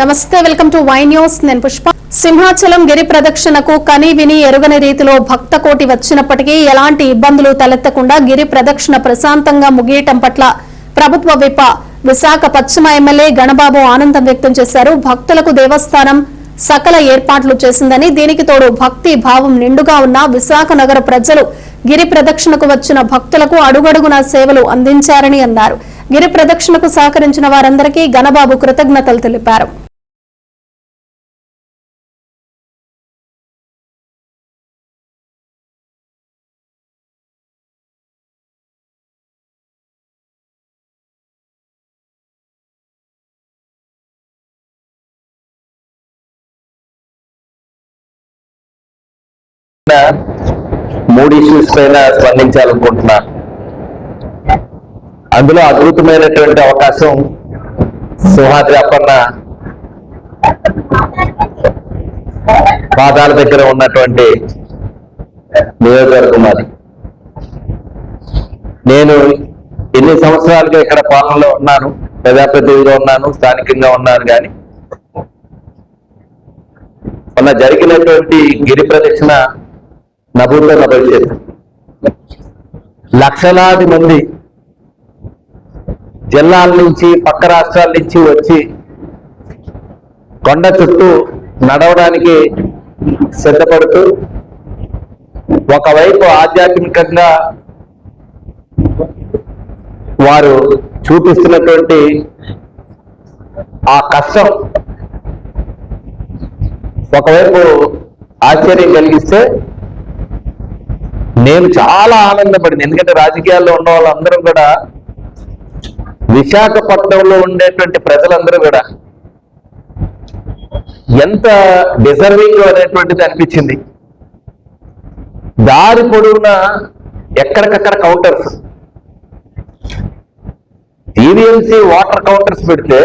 నమస్తే welcome to Y news. నేను పుష్ప. సింహాచలం గిరి ప్రదక్షిణకు కని విని ఎరుగని రీతిలో భక్త కోటి వచ్చినప్పటికీ ఎలాంటి ఇబ్బందులు తలెత్తకుండా గిరి ప్రదక్షిణ ప్రశాంతంగా ముగియటం పట్ల ప్రభుత్వ విప విశాఖ పశ్చిమ ఎమ్మెల్యే గణబాబు ఆనందం వ్యక్తం చేశారు. భక్తులకు దేవస్థానం సకల ఏర్పాట్లు చేసిందని దీనికి తోడు భక్తి భావం నిండుగా ఉన్న విశాఖ నగర ప్రజలు గిరి ప్రదక్షిణకు వచ్చిన భక్తులకు అడుగడుగున సేవలు అందించారని అన్నారు. గిరి ప్రదక్షిణకు సహకరించిన వారందరికీ గణబాబు కృతజ్ఞతలు తెలిపారు. మూడు ఇష్యూస్ పైన స్పందించాలనుకుంటున్నా. అందులో అద్భుతమైనటువంటి అవకాశం సింహాద్రి అప్పన్న పాదాల దగ్గర ఉన్నటువంటి నియోజకవర్గం అది. నేను ఎన్ని సంవత్సరాలుగా ఇక్కడ పాలనలో ఉన్నాను ప్రజాప్రతినిధిగా ఉన్నాను స్థానికంగా ఉన్నాను కానీ మొన్న జరిగినటువంటి గిరి ప్రదక్షిణ నభూతో నభవిష్యత్ లక్షలాది మంది జిల్లాల నుంచి పక్క రాష్ట్రాల నుంచి వచ్చి కొండ చుట్టూ నడవడానికి సిద్ధపడుతూ ఒకవైపు ఆధ్యాత్మికంగా వారు చూపిస్తున్నటువంటి ఆ కష్టం ఒకవైపు ఆశ్చర్యం కలిగిస్తే నేను చాలా ఆనందపడింది ఎందుకంటే రాజకీయాల్లో ఉన్న వాళ్ళందరూ కూడా విశాఖపట్నంలో ఉండేటువంటి ప్రజలందరూ కూడా ఎంత డిజర్వింగ్ అనేటువంటిది అనిపించింది. దారి పొడవునా ఎక్కడికక్కడ కౌంటర్స్ టీవీఎంసీ వాటర్ కౌంటర్స్ పెడితే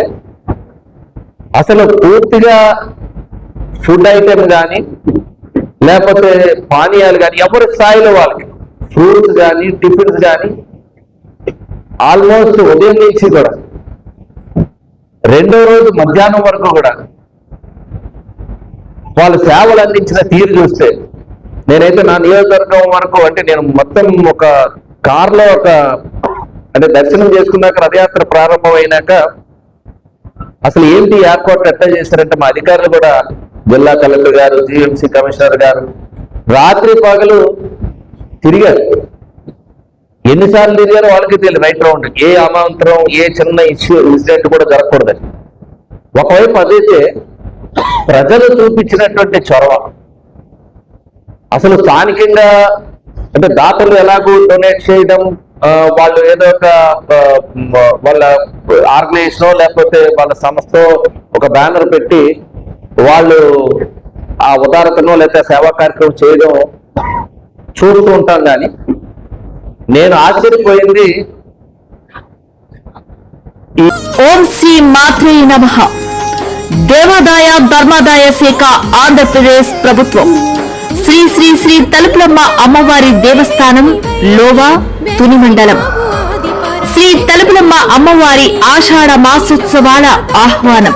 అసలు పూర్తిగా ఫుడ్ ఐటెం కానీ లేకపోతే పానీయాలు కానీ ఎవరి స్థాయిలో వాళ్ళకి? ఫ్రూట్స్ కానీ టిఫిన్స్ కానీ ఆల్మోస్ట్ ఉదయం నుంచి కూడా. రెండో రోజు మధ్యాహ్నం వరకు కూడా. వాళ్ళు సేవలు అందించిన తీరు చూస్తే నేనైతే నా నియోజకవర్గం వరకు అంటే నేను మొత్తం ఒక కార్లో ఒక అంటే దర్శనం చేసుకున్నాక రథయాత్ర ప్రారంభమైనాక అసలు ఏంటి ఏర్పాట్లు ఎట్లా చేశారంటే మా అధికారులు కూడా జిల్లా కలెక్టర్ గారు జిఎంసి కమిషనర్ గారు రాత్రి పగలు తిరిగారు. ఎన్నిసార్లు తిరిగారో వాళ్ళకి తెలియదు. రైట్ రౌండ్ ఏ అమాంతరం ఏ చిన్న ఇష్యూ ఇన్సిడెంట్ కూడా జరగకూడదని ఒకవైపు అదైతే ప్రజలు చూపించినటువంటి చొరవ. అసలు స్థానికంగా అంటే దాతలు ఎలాగూ డొనేట్ చేయడం వాళ్ళు ఏదో ఒక వాళ్ళ ఆర్గనైజేషన్ లేకపోతే వాళ్ళ సంస్థ ఒక బ్యానర్ పెట్టి వాళ్ళు ఆ ఉదారతను లేకపోతే సేవా కార్యక్రమం చేయడం చూస్తూ ఉంటాం కానీ నేను ఆశ్చర్యపోయింది. ఓం శ్రీ మాత్రే నమ. దేవాదాయ ధర్మాదాయ శాఖ ఆంధ్రప్రదేశ్ ప్రభుత్వం. శ్రీ శ్రీ శ్రీ తలుపులమ్మ అమ్మవారి దేవస్థానం లోవా తుని మండలం శ్రీ తలుపులమ్మ అమ్మవారి ఆషాఢ మాసోత్సవాల ఆహ్వానం.